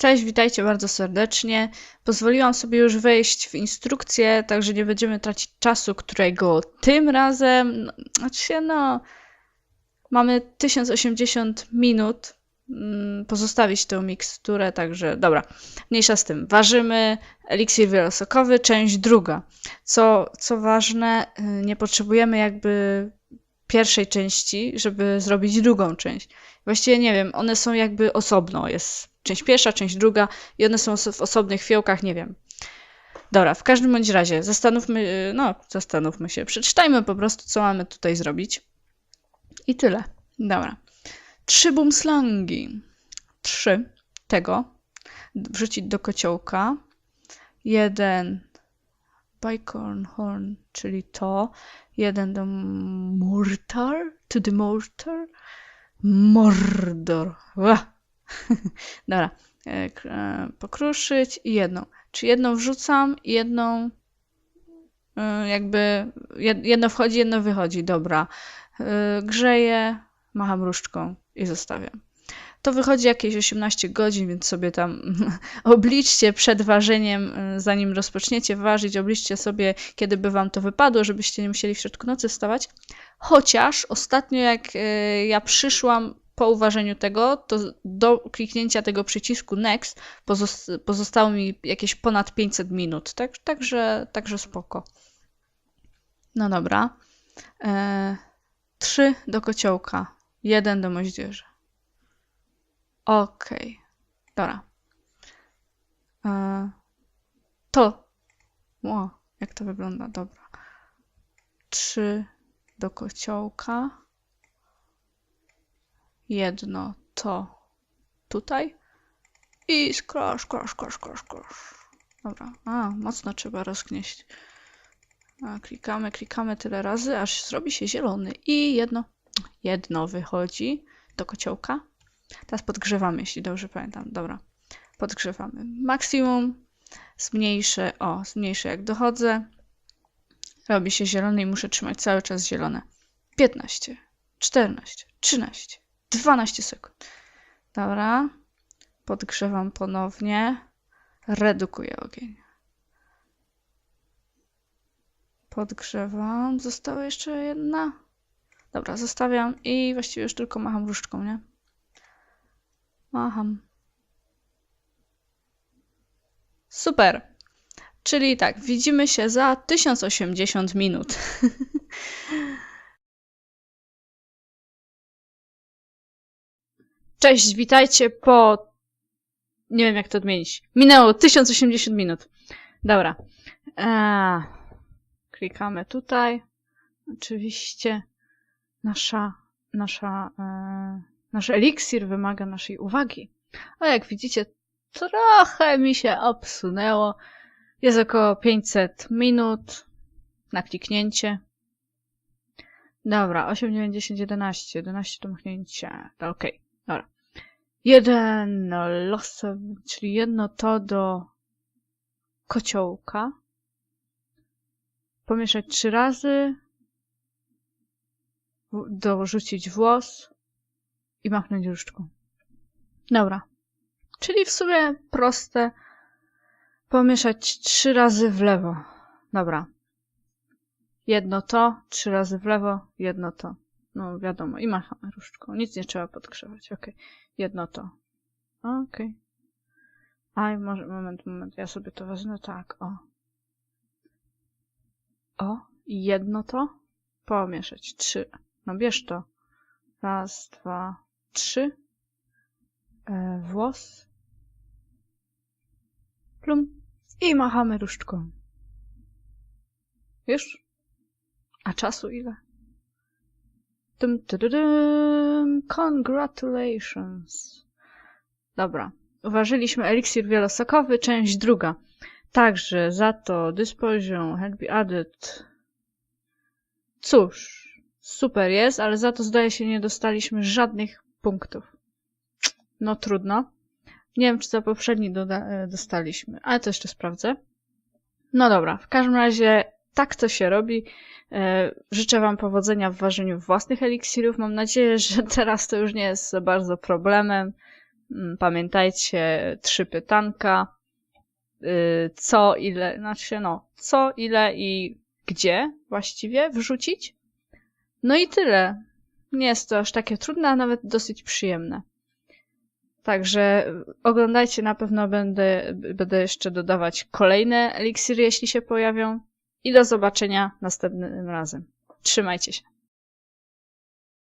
Cześć, witajcie bardzo serdecznie. Pozwoliłam sobie już wejść w instrukcję, także nie będziemy tracić czasu, którego tym razem, no, znaczy no, mamy 1080 minut mm, pozostawić tę miksturę, także dobra, mniejsza z tym. Ważymy eliksir wielosokowy, część druga. Co, co ważne, y, nie potrzebujemy jakby pierwszej części, żeby zrobić drugą część. Właściwie nie wiem, one są jakby osobno. Jest część pierwsza, część druga i one są w osobnych fiołkach, nie wiem. Dobra, w każdym bądź razie zastanówmy, no zastanówmy się, przeczytajmy po prostu, co mamy tutaj zrobić. I tyle. Dobra. Trzy bumslangi. Trzy tego wrzucić do kociołka. Jeden bicorn horn, czyli to. Jeden do mortar, to the mortar. Mordor. Ła. Dobra. E, e, Pokruszyć i jedną. Czy jedną wrzucam jedną e, jakby jed- jedno wchodzi, jedno wychodzi. Dobra. Grzeję, macham różdżką i zostawiam. To wychodzi jakieś 18 godzin, więc sobie tam obliczcie przed ważeniem, zanim rozpoczniecie ważyć, obliczcie sobie, kiedy by wam to wypadło, żebyście nie musieli w środku nocy wstawać. Chociaż ostatnio, jak ja przyszłam po uważeniu tego, to do kliknięcia tego przycisku Next pozos- pozostało mi jakieś ponad 500 minut. Tak, także, także spoko. No dobra. E, trzy do kociołka, jeden do moździerza. Okej. Dobra. E, to. O, jak to wygląda? Dobra. Trzy do kociołka. Jedno to tutaj. I skrosz, skrosz, skrosz, skrosz, skrosz. Dobra. A, mocno trzeba rozgnieść. A, klikamy, klikamy tyle razy, aż zrobi się zielony. I jedno, jedno wychodzi do kociołka. Teraz podgrzewamy, jeśli dobrze pamiętam. Dobra. Podgrzewamy. Maksimum. Zmniejszę. O, zmniejszę jak dochodzę. Robi się zielony i muszę trzymać cały czas zielone. 15, 14, 13, 12 sekund. Dobra. Podgrzewam ponownie. Redukuję ogień. Podgrzewam. Została jeszcze jedna. Dobra, zostawiam i właściwie już tylko macham różdżką, nie? Macham. Super. Czyli tak, widzimy się za 1080 minut. Cześć, witajcie po. Nie wiem jak to odmienić. Minęło 1080 minut. Dobra. Eee, klikamy tutaj. Oczywiście nasza, nasza, e, nasz eliksir wymaga naszej uwagi. A jak widzicie, trochę mi się obsunęło. Jest około 500 minut na kliknięcie. Dobra, 8, 9, 10, 11. 11 to machnięcie. Okej, dobra. Jeden losowy, czyli jedno to do kociołka. Pomieszać trzy razy. Dorzucić włos i machnąć różdżką. Dobra. Czyli w sumie proste. Pomieszać trzy razy w lewo. Dobra. Jedno to, trzy razy w lewo, jedno to. No wiadomo, i machamy różdżką. Nic nie trzeba podgrzewać. Okej. Jedno to. Okej. Aj, może, moment, moment. Ja sobie to wezmę tak, o. O, jedno to. Pomieszać. Trzy. No bierz to. Raz, dwa, trzy. E, włos. Plum. I machamy różdżką. Wiesz? A czasu ile? Dum, dum, Congratulations. Dobra. Uważyliśmy eliksir wielosokowy, część druga. Także za to this poziom had be added. Cóż, super jest, ale za to zdaje się nie dostaliśmy żadnych punktów. No trudno. Nie wiem, czy za poprzedni e, dostaliśmy, ale to jeszcze sprawdzę. No dobra, w każdym razie tak to się robi. E, Życzę Wam powodzenia w ważeniu własnych eliksirów. Mam nadzieję, że teraz to już nie jest za bardzo problemem. Mm, Pamiętajcie, trzy pytanka. Y, Co, ile, znaczy no, co, ile i gdzie właściwie wrzucić. No i tyle. Nie jest to aż takie trudne, a nawet dosyć przyjemne. Także oglądajcie, na pewno będę, będę jeszcze dodawać kolejne eliksiry, jeśli się pojawią. I do zobaczenia następnym razem. Trzymajcie się.